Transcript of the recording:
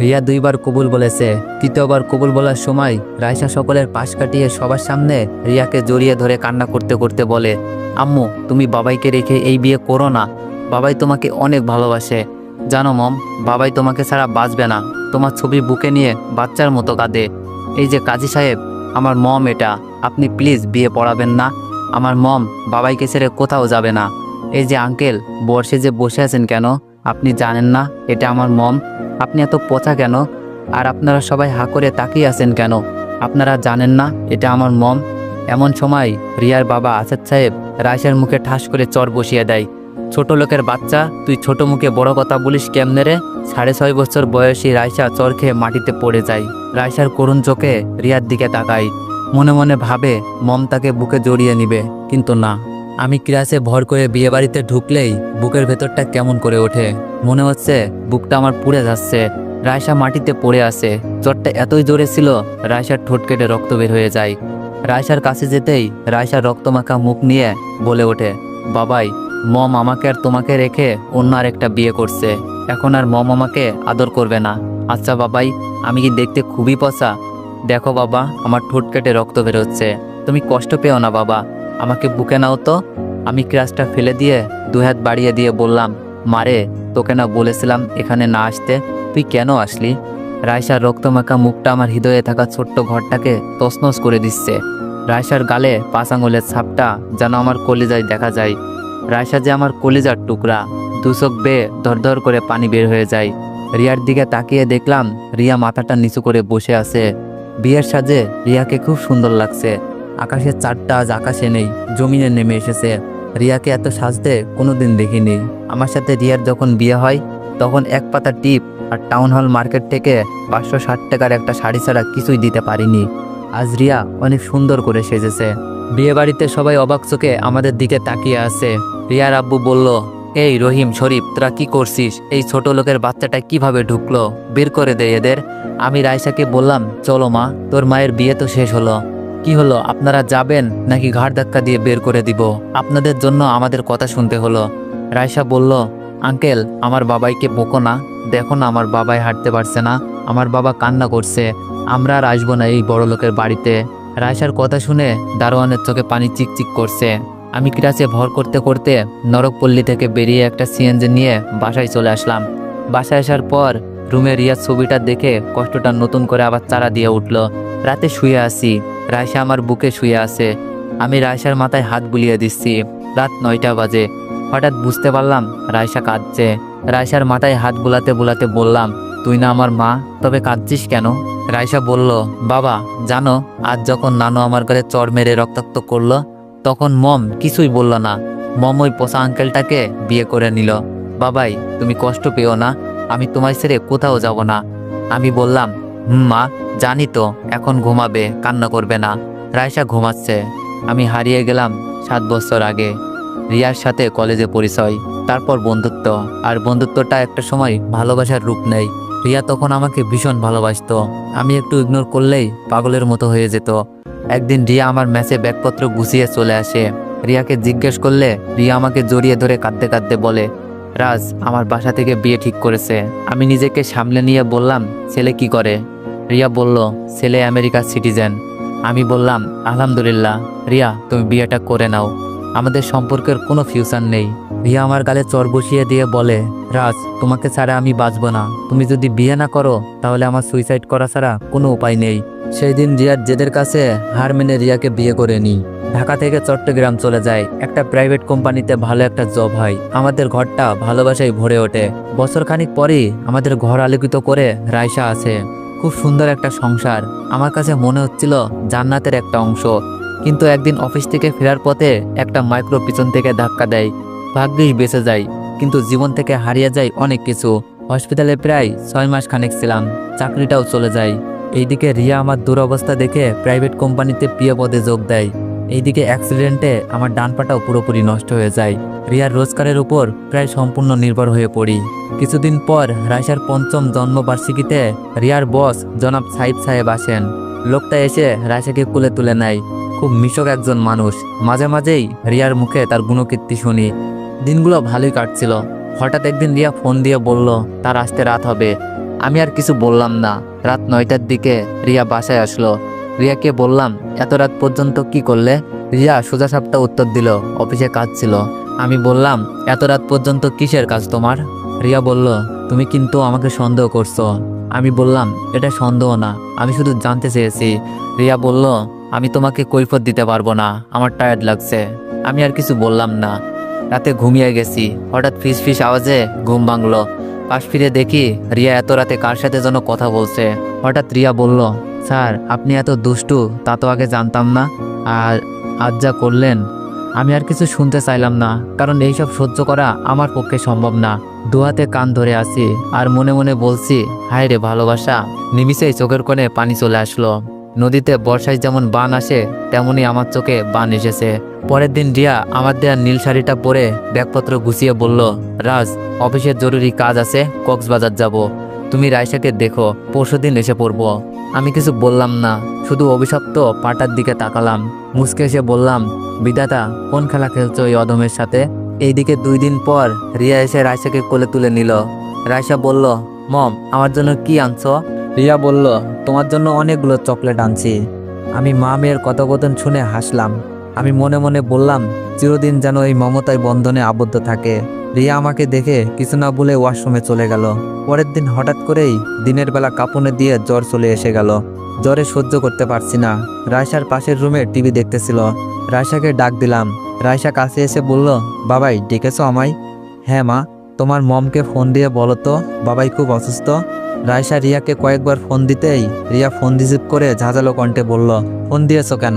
রিয়া দুইবার কবুল বলেছে। তৃতীয়বার কবুল বলার সময় রাইসা সকলের পাশ কাটিয়ে সবার সামনে রিয়াকে জড়িয়ে ধরে কান্না করতে করতে বলে, আম্মু, তুমি বাবাইকে রেখে এই বিয়ে করো না। বাবাই তোমাকে অনেক ভালোবাসে। জানো মম, বাবাই তোমাকে ছাড়া বাঁচবে না। তোমার ছবি বুকে নিয়ে বাচ্চার মতো কাঁদে। এই যে কাজী সাহেব, আমার মম এটা। আপনি প্লিজ বিয়ে পড়াবেন না। আমার মম বাবাইকে ছেড়ে কোথাও যাবে না। এই যে আঙ্কেল বর্ষে যে বসে আছেন কেন? আপনি জানেন না, এটা আমার মম। আপনি এত পচা কেন? আর আপনারা সবাই হা করে তাকিয়ে আছেন কেন? আপনারা জানেন না, এটা আমার মম। এমন সময় রিয়ার বাবা আসাদ সাহেব রাইসার মুখে ঠাস করে চর বসিয়ে দেয়। ছোট লোকের বাচ্চা, তুই ছোট মুখে বড় কথা বলিস কেমনে রে? সাড়ে ছয় বছর বয়সী রাইসা চর খেয়ে মাটিতে পড়ে যায়। রাইসার করুণ চোখে রিয়ার দিকে তাকাই মনে মনে ভাবে, মম তাকে বুকে জড়িয়ে নিবে, কিন্তু না। আমি ক্লাসে ভর করে বিয়ে বাড়িতে ঢুকলেই বুকের ভেতরটা কেমন করে ওঠে। মনে হচ্ছে বুকটা আমার পুড়ে যাচ্ছে রায়সা মাটিতে পড়ে আসে জ্বরটা এতই জোরে ছিল রায়সার ঠোঁট কেটে রক্ত বের হয়ে যায়। রায়সার কাছে যেতেই রায়সার রক্তমাখা মুখ নিয়ে বলে ওঠে, বাবাই, মম আমাকে আর তোমাকে রেখে অন্য আর একটা বিয়ে করছে। এখন আর মম আমাকে আদর করবে না। আচ্ছা বাবাই, আমি কি দেখতে খুবই পচা? দেখো বাবা, আমার ঠোঁট কেটে রক্ত বেরোচ্ছে। তুমি কষ্ট পেও না বাবা। আমাকে বুকে নাও তো। আমি ক্রাশটা ফেলে দিয়ে দুই হাত বাড়িয়ে দিয়ে বললাম, মারে, তোকে না বলেছিলাম এখানে না আসতে। তুই কেন আসলি? রায়সার রক্তমাখা মুখটা আমার হৃদয়ে থাকা ছোট্ট ঘরটাকে তছনছ করে দিচ্ছে। রায়সার গালে পাঁচ আঙুলের ছাপটা যেন আমার কলিজায় দেখা যায়। রায়সা যে আমার কলিজার টুকরা, দুচোখ বেয়ে ধরধর করে পানি বের হয়ে যায়। রিয়ার দিকে তাকিয়ে দেখলাম, রিয়া মাথাটা নিচু করে বসে আছে। বিয়ের সাজে রিয়াকে খুব সুন্দর লাগছে। আকাশের চারটা আজ আকাশে নেই, জমিনে নেমে এসেছে। রিয়াকে এত সাজতে কোনোদিন দেখিনি। আমার সাথে রিয়ার যখন বিয়ে হয়, তখন এক পাতা টিপ আর টাউন হল মার্কেট থেকে পাঁচশো ষাট টাকার একটা শাড়ি ছাড়া কিছুই দিতে পারিনি। আজ রিয়া অনেক সুন্দর করে সেজেছে। বিয়ে বাড়িতে সবাই অবাক চোখে আমাদের দিকে তাকিয়ে আছে। রিয়ার আব্বু বলল, এই রহিম, শরীফ, তোরা কি করছিস? এই ছোট লোকের বাচ্চাটা কীভাবে ঢুকলো? বের করে দে এদের। আমি রাইসাকে বললাম, চলো মা, তোর মায়ের বিয়ে তো শেষ হলো। কি হলো, আপনারা যাবেন নাকি ঘাড় ধাক্কা দিয়ে বের করে দিব? আপনাদের জন্য আমাদের কথা শুনতে হলো। রায়সা বলল, আঙ্কেল, আমার বাবাইকে বকো না। দেখো না, আমার বাবাই হাঁটতে পারছে না। আমার বাবা কান্না করছে। আমরা আর আসব না এই বড় লোকের বাড়িতে। রায়সার কথা শুনে দারোয়ানের চোখে পানি চিকচিক করছে। আমি ক্লাসে ভর করতে করতে নরকপল্লী থেকে বেরিয়ে একটা সিএনজি নিয়ে বাসায় চলে আসলাম। বাসায় আসার পর রুমে রিয়ার ছবিটা দেখে কষ্টটা নতুন করে আবার চারা দিয়ে উঠল। রাতে শুয়ে আছি। রায়সা আমার বুকে শুয়ে আছে। আমি রায়সার মাথায় হাত বুলিয়ে দিচ্ছি। রাত নয়টা বাজে। হঠাৎ বুঝতে পারলাম রায়সা কাঁদছে। রায়সার মাথায় হাত বুলাতে বুলাতে বললাম, তুই না আমার মা, তবে কাঁদছিস কেন? রায়সা বলল, বাবা, জানো, আজ যখন নানু আমার ঘরে চর মেরে রক্তাক্ত করল, তখন মম কিছুই বলল না। মম ওই পোষা আঙ্কেলটাকে বিয়ে করে নিল। বাবাই, তুমি কষ্ট পেও না। আমি তোমায় ছেড়ে কোথাও যাব না। আমি বললাম মা, জানি তো, এখন ঘুমাবে, কান্না করবে না। রায়সা ঘুমাচ্ছে। আমি হারিয়ে গেলাম সাত বছর আগে। রিয়ার সাথে কলেজে পরিচয়, তারপর বন্ধুত্ব। আর বন্ধুত্বটা একটা সময় ভালোবাসার রূপ নেই। রিয়া তখন আমাকে ভীষণ ভালোবাসতো। আমি একটু ইগনোর করলেই পাগলের মতো হয়ে যেত। একদিন রিয়া আমার ম্যাচে ব্যাগপত্র গুছিয়ে চলে আসে। রিয়াকে জিজ্ঞেস করলে রিয়া আমাকে জড়িয়ে ধরে কাঁদতে কাঁদতে বলে, রাজ, আমার বাসা থেকে বিয়ে ঠিক করেছে। আমি নিজেকে সামলে নিয়ে বললাম, ছেলে কি করে? রিয়া বলল, ছেলে আমেরিকার সিটিজেন। আমি বললাম, আলহামদুলিল্লাহ, রিয়া, তুমি বিয়েটা করে নাও। আমাদের সম্পর্কের কোনো ফিউচার নেই। রিয়া আমার গালে চর বসিয়ে দিয়ে বলে, রাজ, তোমাকে ছাড়া আমি বাঁচব না। তুমি যদি বিয়ে না করো, তাহলে আমার সুইসাইড করা ছাড়া কোনো উপায় নেই। সেই দিন রিয়ার জেদের কাছে হার মেনে রিয়াকে বিয়ে করে নিই। ঢাকা থেকে চট্টগ্রাম চলে যায়। একটা প্রাইভেট কোম্পানিতে ভালো একটা জব হয়। আমাদের ঘরটা ভালোবাসায় ভরে ওঠে। বছর খানিক পরেই আমাদের ঘর আলোকিত করে রায়সা আছে। খুব সুন্দর একটা সংসার। আমার কাছে মনে হচ্ছিল জান্নাতের একটা অংশ। কিন্তু একদিন অফিস থেকে ফেরার পথে একটা মাইক্রো পিছন থেকে ধাক্কা দেয়। ভাগ্যিস বেঁচে যায় কিন্তু জীবন থেকে হারিয়ে যায় অনেক কিছু। হসপিটালে প্রায় ছয় মাস খানেক ছিলাম, চাকরিটাও চলে যায়। এইদিকে রিয়া আমার দুরবস্থা দেখে প্রাইভেট কোম্পানিতে প্রিয় পদে যোগ দেয়। এইদিকে অ্যাক্সিডেন্টে আমার ডান পাটাও পুরোপুরি নষ্ট হয়ে যায়। রিয়ার রোজগারের উপর প্রায় সম্পূর্ণ নির্ভর হয়ে পড়ি। কিছুদিন পর রাইসার পঞ্চম জন্মবার্ষিকীতে রিয়ার বস জনাব সাইদ সাহেব আসেন। লোকটা এসে রাইসাকে কুলে তুলে নেয়। খুব মিশক একজন মানুষ। মাঝে মাঝেই রিয়ার মুখে তার গুণকীর্তি শুনি। দিনগুলো ভালোই কাটছিল। হঠাৎ একদিন রিয়া ফোন দিয়ে বলল, তার আসতে রাত হবে। আমি আর কিছু বললাম না। রাত নয়টার দিকে রিয়া বাসায় আসলো। রিয়াকে বললাম, এত রাত পর্যন্ত কি করলে? রিয়া সোজা সাপটা উত্তর দিল, অফিসে কাজ ছিল। আমি বললাম, এত রাত পর্যন্ত কিসের কাজ তোমার? রিয়া বলল, তুমি কিন্তু আমাকে সন্দেহ করছ। আমি বললাম, এটা সন্দেহ না, আমি শুধু জানতে চেয়েছি। রিয়া বলল, আমি তোমাকে কৈফত দিতে পারব না, আমার টায়ার্ড লাগছে। আমি আর কিছু বললাম না। রাতে ঘুমিয়ে গেছি। হঠাৎ ফিস ফিস আওয়াজে ঘুম ভাঙলো। পাশ ফিরে দেখি রিয়া এত রাতে কার সাথে যেন কথা বলছে। হঠাৎ রিয়া বলল, স্যার, আপনি এত দুষ্টু, তা তো আগে জানতাম না, আর আজ যা করলেন, আমি আর কিছু শুনতে চাইলাম না, কারণ এইসব সহ্য করা আমার পক্ষে সম্ভব না। দুহাতে কান ধরে আছি আর মনে মনে বলছি, হায় রে ভালোবাসা। নিমিষেই চোখের কোণে পানি চলে আসলো। নদীতে বর্ষায় যেমন বান আসে তেমনি আমার চোখে বান এসেছে। পরের দিন রিয়া আমার দেয়া নীল শাড়িটা পরে ব্যাগপত্র গুছিয়ে বলল, রাজ, অফিসের জরুরি কাজ আছে, কক্সবাজার যাব। তুমি রাইসাকে দেখো পরশুদিন এসে পড়ব। আমি কিছু বললাম না, শুধু অভিশপ্ত পাটার দিকে তাকালাম। মুসকে এসে বললাম, বিধাতা, কোন খেলা খেলছো এই অদমের সাথে? এইদিকে দুই দিন পর রিয়া এসে রাইসাকে কোলে তুলে নিল। রাইসা বলল, মম, আমার জন্য কি আনছো? রিয়া বলল, তোমার জন্য অনেকগুলো চকলেট আনছি। আমি মা মেয়ের কথোপকথন শুনে হাসলাম। আমি মনে মনে বললাম, চিরদিন যেন এই মমতায় বন্ধনে আবদ্ধ থাকে। রিয়া আমাকে দেখে কিছু না বলে ওয়াশরুমে চলে গেল। পরের দিন হঠাৎ করেই দিনের বেলা কাঁপুনে দিয়ে জ্বর চলে এসে গেল। জ্বরে সহ্য করতে পারছি না। রায়সার পাশের রুমে টিভি দেখতেছিল। রায়সাকে ডাক দিলাম রায়সা কাছে এসে বলল, বাবাই, ডেকেছো আমায়? হ্যাঁ মা। তোমার মমকে ফোন দিয়ে বলো তো, বাবাই খুব অসুস্থ? রায়শা রিয়াকে কয়েকবার ফোন দিতেই রিয়া ফোন রিসিভ করে ঝাঁঝালো কণ্ঠে বলল, ফোন দিয়েছ কেন?